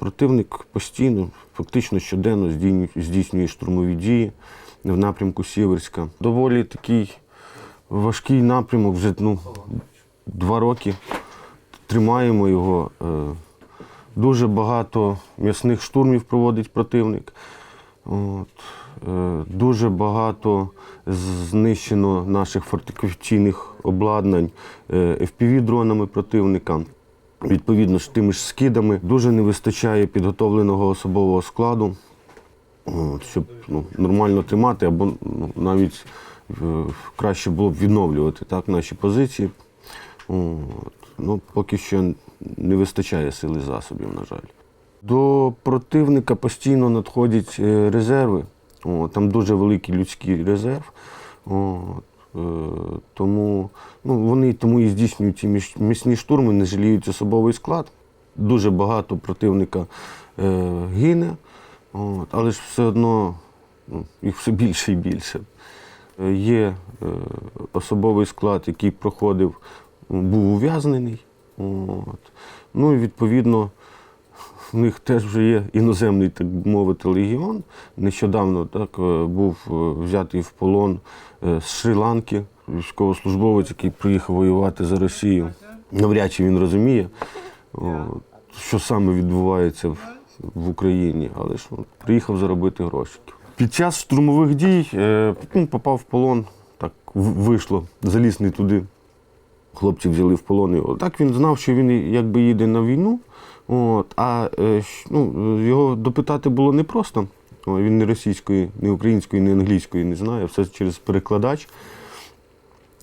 Противник постійно, фактично щоденно здійснює- штурмові дії в напрямку Сіверська. Доволі такий важкий напрямок, вже ну, два роки тримаємо його. Е, Дуже багато м'ясних штурмів проводить противник. От. Е, Дуже багато знищено наших фортифікаційних обладнань FPV-дронами противника. Відповідно ж тими ж скидами дуже не вистачає підготовленого особового складу, щоб ну, нормально тримати, або ну, навіть е, краще було б відновлювати так, наші позиції. От. Ну, поки що не вистачає сили засобів, на жаль. До противника постійно надходять е, резерви. О, там дуже великий людський резерв. О, е, тому ну, вони тому і здійснюють ці міцні штурми, не жаліють особовий склад. Дуже багато противника е, гине, от, але ж все одно ну, їх все більше і більше. Е, Є е, особовий склад, який проходив, був ув'язнений. Ну і відповідно в них теж вже є іноземний, так би мовити, легіон. Нещодавно так, е, був е, взятий в полон з Шрі-Ланки, військовослужбовець, який приїхав воювати за Росію. Навряд чи він розуміє, що саме відбувається в, Україні, але ж приїхав заробити гроші. Під час штурмових дій е, ну, попав в полон, так вийшло, заліз не туди. Хлопці взяли в полон його. Так він знав, що він якби їде на війну. От, а е, ну, його допитати було непросто. Він не російської, не української, не англійської не знає, все через перекладач.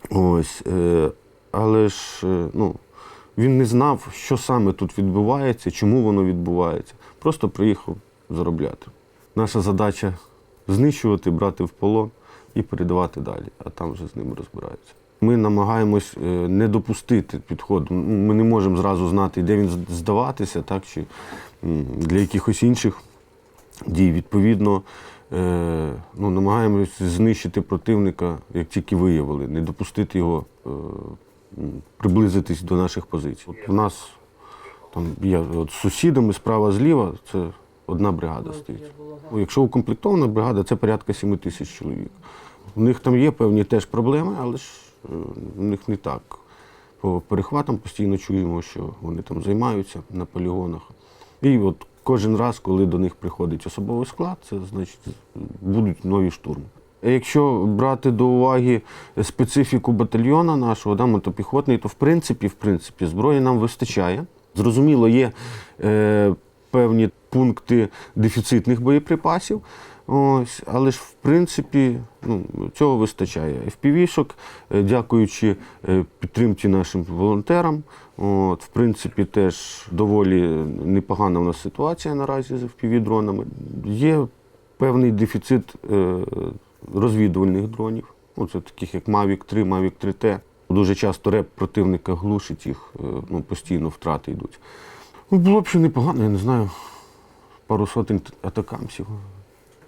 Ось, е, але ж е, ну, він не знав, що саме тут відбувається, чому воно відбувається. Просто приїхав заробляти. Наша задача знищувати, брати в полон і передавати далі, а там вже з ними розбираються. Ми намагаємось е, не допустити підходу. Ми не можемо зразу знати, де він здаватися, так, чи для якихось інших дій. Відповідно, ну, намагаємось знищити противника, як тільки виявили, не допустити його е, приблизитись до наших позицій. От у нас там є от з сусідами справа зліва, це одна бригада стоїть. Ну, Якщо укомплектована бригада, це порядка 7 тисяч чоловік. У них там є певні теж проблеми, але ж е, у них не так. По перехватам постійно чуємо, що вони там займаються на полігонах. І от кожен раз, коли до них приходить особовий склад, це значить будуть нові штурми. Якщо брати до уваги специфіку батальйона нашого, да, мотопіхотний, то в принципі, в принципі, зброї нам вистачає. Зрозуміло, є е, певні пункти дефіцитних боєприпасів. Ось, але ж в принципі ну, цього вистачає. FPV-шок, е, дякуючи е, підтримці нашим волонтерам. От, в принципі, теж доволі непогана у нас ситуація наразі з FPV-дронами. Є певний дефіцит е, розвідувальних дронів. Ну, це таких як Mavic 3, Mavic 3T. Дуже часто реп противника глушить їх, ну, постійно втрати йдуть. Ну, було б ще непогано, я не знаю, пару сотень атакамсів